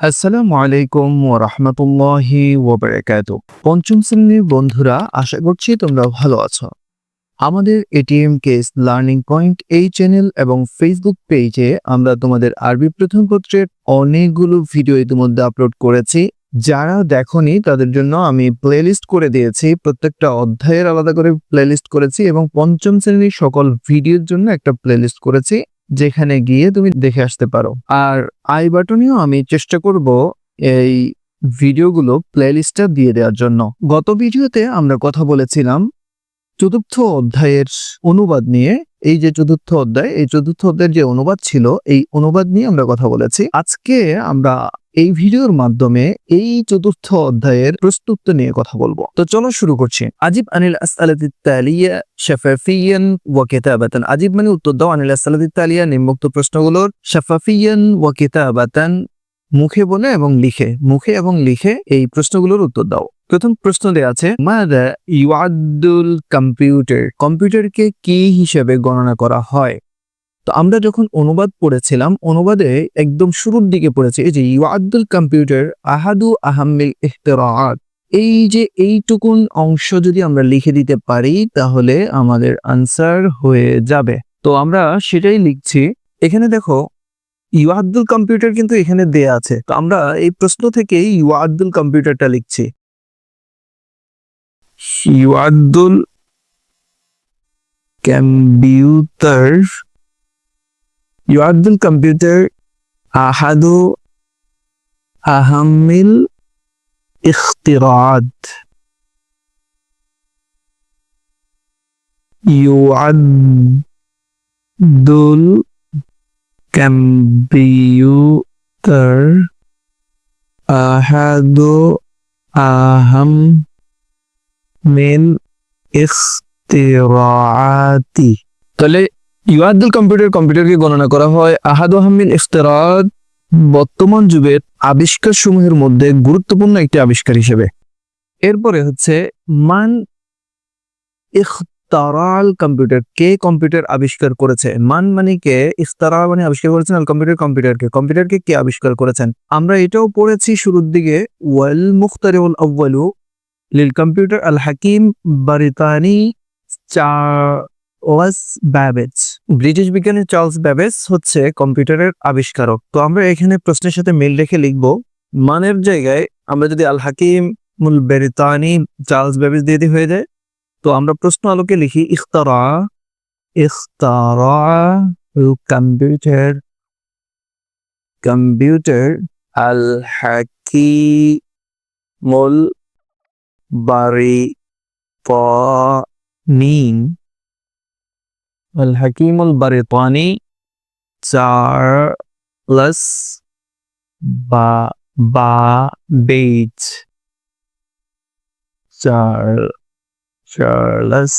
আসসালামু আলাইকুম ওয়া রাহমাতুল্লাহি ওয়া বারাকাতুহু পঞ্চম শ্রেণির বন্ধুরা, আশা করছি তোমরা ভালো আছো। আমাদের এটিএম কেস লার্নিং পয়েন্ট এই চ্যানেল এবং ফেসবুক পেজে আমরা তোমাদের আরবি প্রথম পত্রের অনেকগুলো ভিডিও ইতিমধ্যে আপলোড করেছি। যারা দেখনি, তাদের জন্য আমি প্লেলিস্ট করে দিয়েছি। প্রত্যেকটা অধ্যায়ের আলাদা করে প্লেলিস্ট করেছি এবং পঞ্চম শ্রেণির সকল ভিডিওর জন্য একটা প্লেলিস্ট করেছি। যেখানে গিয়ে তুমি দেখে আসতে পারো। আর আই বাটনেও আমি চেষ্টা করব এই ভিডিওগুলো প্লেলিস্টটা দিয়ে দেওয়ার জন্য। গত ভিডিওতে আমরা কথা বলেছিলাম চতুর্থ অধ্যায়ের অনুবাদ নিয়ে। এই যে চতুর্থ অধ্যায়, এই চতুর্থ অধ্যায়ের যে অনুবাদ ছিল, এই অনুবাদ নিয়ে আমরা কথা বলেছি। আজকে আমরা এই ভিডিওর মাধ্যমে এই চতুর্থ অধ্যায়ের প্রস্তুত নিয়ে কথা বলব। তো চলো শুরু করছি। আজিব আনিল আসআলাতি তালিয়া শাফাফিয়ান ওয়া কিতাবাতান। আজিব মানে উত্তর দাও, আনিল আসআলাতি তালিয়া নিম্নোক্ত প্রশ্নগুলোর শাফাফিয়ান ওয়া কিতাবাতান মুখে বলে এবং লিখে। মুখে এবং লিখে এই প্রশ্নগুলোর উত্তর দাও। প্রথম প্রশ্ন দেওয়া আছে, মাদা ইউআদুল কম্পিউটার? কম্পিউটারকে কি হিসেবে গণনা করা হয়? তো আমরা যখন অনুবাদ পড়েছিলাম, অনুবাদে একদম শুরুর দিকে পড়েছি, এই যে ইউআদুল কম্পিউটার আহাদু আহাম্মিল ইখতিরাআত এই যে এইটুকুন অংশ যদি আমরা লিখে দিতে পারি, তাহলে আমাদের আনসার হয়ে যাবে। তো আমরা সেটাই লিখছি। এখানে দেখো, ইউআদুল কম্পিউটার কিন্তু এখানে দেয়া আছে। তো আমরা এই প্রশ্ন থেকেই ইউআদুল কম্পিউটারটা লিখছি। ইউআদুল কম্পিউটার يعد الكمبيوتر أحد أهم الاختراعات يعد الكمبيوتر أحد أهم من اختراعاتي طلع ইউআদুল কম্পিউটার কম্পিউটারকে গণনা করা হয় আহাদ আহমিল ইফতারাত বর্তমান যুগের আবিষ্কার সমূহের মধ্যে গুরুত্বপূর্ণ একটি আবিষ্কার হিসেবে। এরপরে হচ্ছে, মান ইখতারাল কম্পিউটার, কে কম্পিউটার আবিষ্কার করেছে? মান মানে কে? ইখতারা মানে আবিষ্কার করেছেন আল কম্পিউটার কম্পিউটারকে। কম্পিউটারকে কে আবিষ্কার করেছেন? আমরা এটাও পড়েছি শুরুর দিকে, ওয়াল মুখতারিউল আউয়ালু লিল কম্পিউটার আল হাকিম বারিতানি চার্লস ব্যাবেজ। ব্রিটিশ বিজ্ঞানী চার্লস ব্যাবেজ হচ্ছে কম্পিউটারের আবিষ্কারক। তো আমরা এখানে প্রশ্নের সাথে মিল রেখে লিখব, মানের জায়গায় আমরা যদি আল হাকিম বেরিতানি, চার্লস ব্যাবেজ দিয়ে দিয়ে হয়ে যায়, তো আমরা প্রশ্ন আলোকে লিখি, ইখতারা ইখতারা কম্পিউটার কম্পিউটার আল হাকিমুল বারি নিন আল হাকিমুল বারেতানি, চার্লস বা বা বেজ চার্লস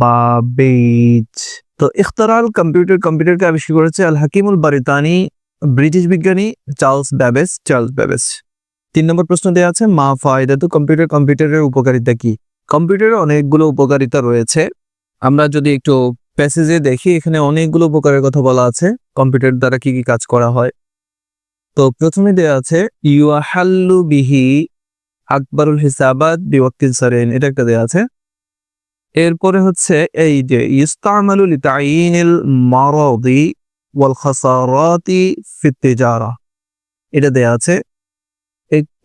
বা বেজ তো ইখতারাল কম্পিউটার কম্পিউটারকে আবিষ্কার করেছে আল হাকিমুল বারিতানি, ব্রিটিশ বিজ্ঞানী চার্লস ব্যাবেস চার্লস ব্যাবেস তিন নম্বর প্রশ্ন দেওয়া আছে, মা ফায়দা তো কম্পিউটার, কম্পিউটারের উপকারিতা কি? কম্পিউটারের অনেকগুলো উপকারিতা রয়েছে। আমরা যদি একটু প্যাসেজে দেখি এখানে অনেকগুলো উপকারের কথা বলা আছে। কম্পিউটার দ্বারা কি কি কাজ করা হয়। তো প্রথমে দেওয়া আছে, ইউহাল্লু বিহি আকবরুল হিসাবাদ বিওয়াক্তিল সারেন এটা একটা দেওয়া আছে। এরপরে হচ্ছে, এই যে, ইস্তামালু লিতাইনিল মারাদি ওয়াল খাসারাতি ফিত তিজারা এটা দেওয়া আছে।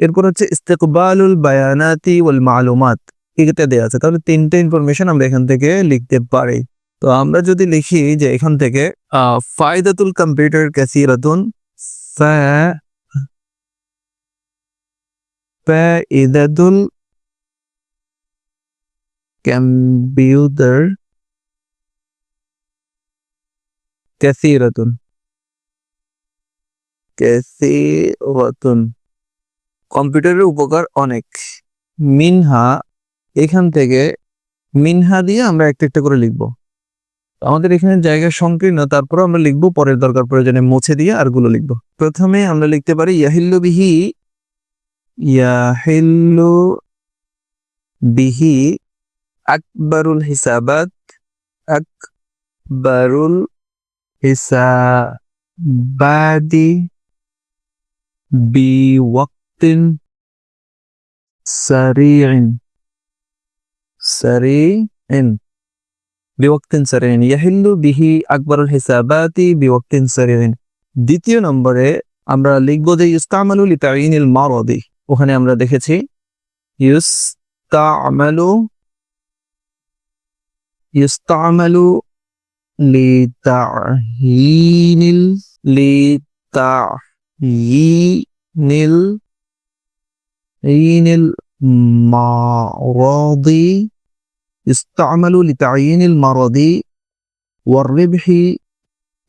এরপর হচ্ছে, ইস্তেকবালুল বায়ানাতি ওয়াল মালুমাত এটা দেওয়া আছে। তাহলে তিনটে ইনফরমেশন আমরা এখান থেকে লিখতে পারি। তো আমরা যদি লিখি যে এখান থেকে ফায়দাতুল কম্পিউটার কাসিরাতুন ফায়দাতুল কম্পিউটার কাসিরাতুন কাসিরাতুন। কম্পিউটারের উপকার অনেক। মিনহা, এখান থেকে মিনহা দিয়ে আমরা একটা একটা করে লিখব। আমাদের এখানে জায়গা সংকীর্ণ তারপর আমরা লিখব পরের দরকার প্রয়োজনে মুছে দিয়ে আরগুলো লিখব। প্রথমে আমরা লিখতে পারি, ইয়াহিল্লু বিহি ইয়াহিল্লু বিহি আকবরুল হিসাবাত, আকবরুল হিসাবাদি বিওয়াক্তিন সারিইন সারিইন বিওয়াক্তিন সারিইন ইয়াহিল্লু বিহি আকবরুল হিসাবাতি বিওয়াক্তিন সারিইন দ্বিতীয় নম্বরে আমরা লিখব যে ইস্তামালু লিতাইনিল মারদি। ওখানে আমরা দেখেছি, ইস্তামালু ইস্তামালু লিতাহিনিল লিতাহিনিল ইনিল মারদি। ইস্তামালু লিতাইনিল মারদি ওয়ারিবহি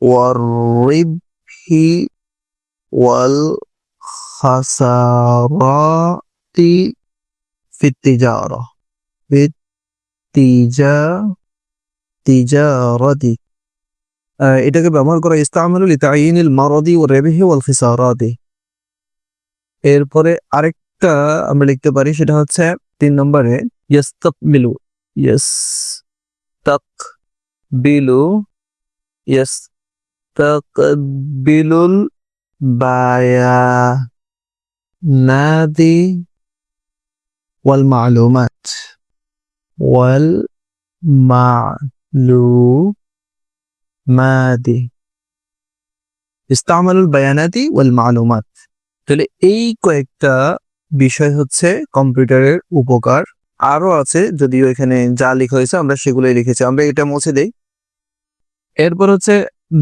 ওয়ারিবহি ওয়াল খাসারাতি ফিতিজারা ফিতিজা তিজারাতি এটাকে ব্যবহার করা ইস্তামালু লিতাইনিল মারদি ও ওয়ারিবহি ওয়াল খাসারাতি এরপরে আরেকটা আমরা লিখতে পারি, সেটা হচ্ছে তিন নম্বরে ইয়াস্তাকবিলু বায়ানাদি ওয়াল মালুমাত ওয়াল মালুমাতি ইস্তামালুল বায়ানাতি ওয়াল মালুমাত তাহলে এই কয়েকটা বিষয় হচ্ছে কম্পিউটারের উপকার আরও আছে, যদিও এখানে যা লেখা হয়েছে আমরা সেগুলোই লিখেছি। আমরা এটা মুছে দেই। এরপর হচ্ছে,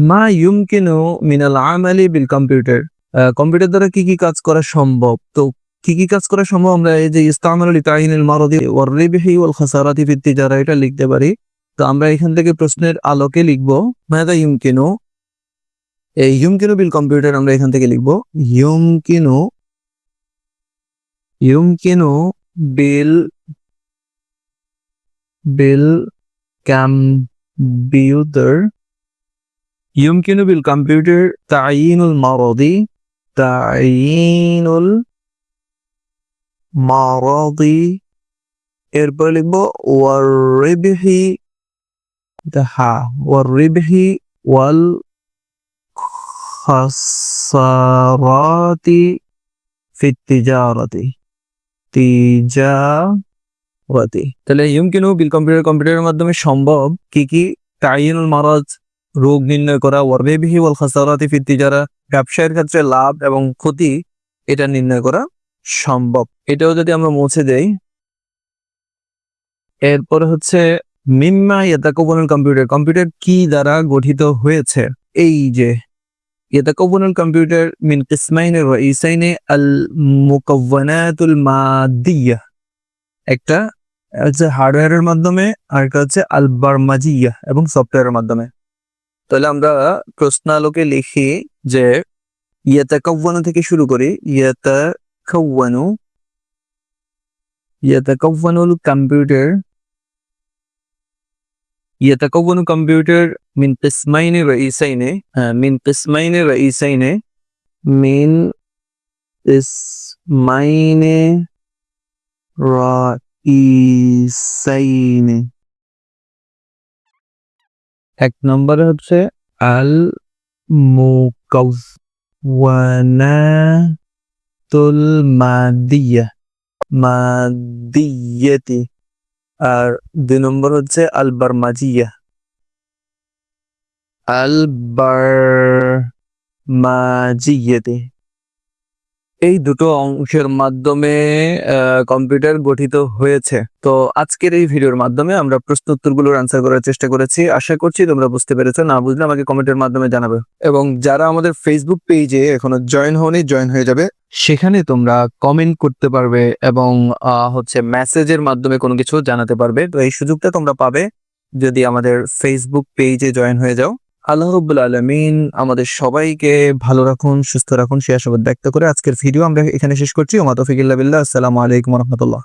মা ইউমকিনু মিনাল আমালি বিল কম্পিউটার। কম্পিউটার দ্বারা কি কি কাজ করা সম্ভব? তো কি কি কাজ করা সম্ভব? আমরা এই যে, ইস্তামাল তাইনিল মারদি ওয়ার ওয়াল খাসারাতি ফিত তিজারা, এটা লিখতে পারি। তো আমরা এখান থেকে প্রশ্নের আলোকে লিখব, মাদা ইউমকিনু? এই ইউমকিনু বিল কম্পিউটার আমরা এখান থেকে লিখব। ইউমকিনু? ইউমকিনু বিল বিল কম্পিউটার يمكن بالكمبيوتر تعيين المرض تعيين المرض এরপর লিখব والربح দেখা والربح والخسارات في التجارة তিজারতি তাহলে ইউমকিনু বিল কম্পিউটার, কম্পিউটারের মাধ্যমে সম্ভব কি কি? তাইনুল মারাজ, রোগ নির্ণয় করা, ওয়ারবেবিহি ওয়াল খাসারাতি ফি তিজারা, ব্যবসায়ের ক্ষেত্রে লাভ এবং ক্ষতি, এটা নির্ণয় করা সম্ভব। এটাও যদি আমরা মুছে দেই, এরপরে হচ্ছে মিম্মা ইয়াতাকবনুল কম্পিউটার। কম্পিউটার কি দ্বারা গঠিত হয়েছে? এই যে ইয়াতাকবনুল কম্পিউটার মিন কিসমাইনে রাইসাইনে আল মুকাওয়ানাতুল মাদিয়া। একটা হচ্ছে হার্ডওয়্যারের মাধ্যমে আর একটা হচ্ছে আল বারমাজিয়া এবং সফটওয়্যারের মাধ্যমে তাহলে আমরা প্রশ্নালোকে লিখি যে ইয়াতাকাওয়ানু থেকে শুরু করি ইয়াতাকাওয়ানু ইয়াতাকাওয়ানুল কম্পিউটার يتكون كمبيوتر من قسمين رئيسين آه، من قسمين رئيسين من قسمين رئيسين এক নম্বরে হচ্ছে আল মুকাওয়ানাতুল মাদিয়া, মাদিয়াতি। আর দুই নম্বর হচ্ছে আল বারমাজিয়া আল বারমাজিয়াতি এই দুটো অংশের মাধ্যমে কম্পিউটার গঠিত হয়েছে। তো আজকের এই ভিডিওর মাধ্যমে আমরা প্রশ্ন উত্তরগুলোর আনসার করার চেষ্টা করেছি। আশা করছি তোমরা বুঝতে পেরেছ, না বুঝলে আমাকে কমেন্টের মাধ্যমে জানাবে। এবং যারা আমাদের ফেসবুক পেজে এখনও জয়েন হওনি জয়েন হয়ে যাবে। সেখানে তোমরা কমেন্ট করতে পারবে এবং হচ্ছে মেসেজের মাধ্যমে কোনো কিছু জানাতে পারবে। তো এই সুযোগটা তোমরা পাবে যদি আমাদের ফেসবুক পেজে জয়েন হয়ে যাও। আল্লাহ রব্বুল আলমিন আমাদের সবাইকে ভালো রাখুন, সুস্থ রাখুন সে আশাবাদ ব্যক্ত করে আজকের ভিডিও আমরা এখানে শেষ করছি। ওমা তফিকুল্লাহ বিল্লাহ। আসসালামু আলাইকুম রহমতুল্লাহ।